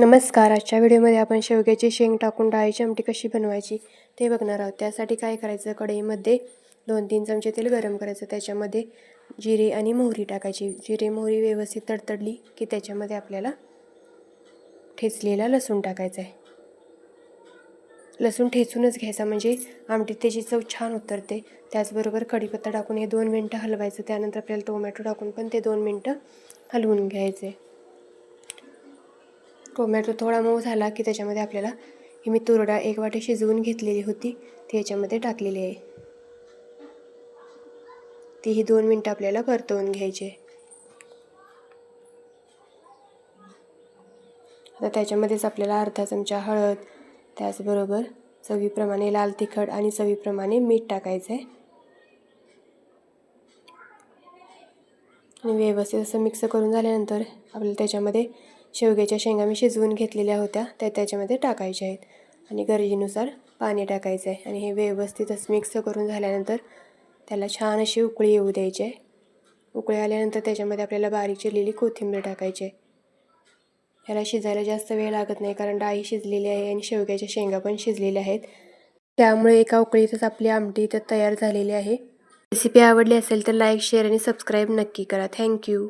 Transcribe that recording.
नमस्कार आजच्या व्हिडिओमध्ये आपण शेवग्याची शेंग टाकून डाळीची आमटी कशी बनवायची ते बघणार आहोत. त्यासाठी काय करायचं? कढईमध्ये दोन तीन चमचे तेल गरम करायचं. त्याच्यामध्ये जिरे आणि मोहरी टाकायची. जिरे मोहरी व्यवस्थित तडतडली की त्याच्यामध्ये आपल्याला ठेचलेला लसूण टाकायचा आहे. लसूण ठेचूनच घ्यायचा म्हणजे आमटीत त्याची चव छान उतरते. त्याचबरोबर कढीपत्ता टाकून हे दोन मिनटं हलवायचं. त्यानंतर आपल्याला टोमॅटो टाकून पण ते दोन मिनटं हलवून घ्यायचे. टोमॅटो थोडा मऊ झाला की त्याच्यामध्ये आपल्याला ही मी तुरडा एक वाटी शिजवून घेतलेली होती ती याच्यामध्ये टाकलेली आहे. ती ही दोन मिनटं आपल्याला परतवून घ्यायची आता त्याच्यामध्येच आपल्याला अर्धा चमचा हळद त्याचबरोबर चवीप्रमाणे लाल तिखट आणि चवीप्रमाणे मीठ टाकायचं आहे आणि व्यवस्थित असं मिक्स करून झाल्यानंतर आपल्याला त्याच्यामध्ये शेवग्याच्या शेंगा मी शिजवून घेतलेल्या होत्या त्या त्याच्यामध्ये टाकायच्या आहेत. आणि गरजेनुसार पाणी टाकायचं आहे आणि हे व्यवस्थितच मिक्स करून झाल्यानंतर त्याला छान अशी उकळी येऊ द्यायची आहे. उकळी आल्यानंतर त्याच्यामध्ये आपल्याला बारीक चिरलेली कोथिंबीर टाकायची आहे. ह्याला शिजायला जास्त वेळ लागत नाही कारण डाळी शिजलेली आहे आणि शेवग्याच्या शेंगा पण शिजलेल्या आहेत. त्यामुळे एका उकळीतच आपली आमटी इथं तयार झालेली आहे. रेसिपी आवडली असेल तर लाईक शेअर आणि सबस्क्राईब नक्की करा. थँक्यू.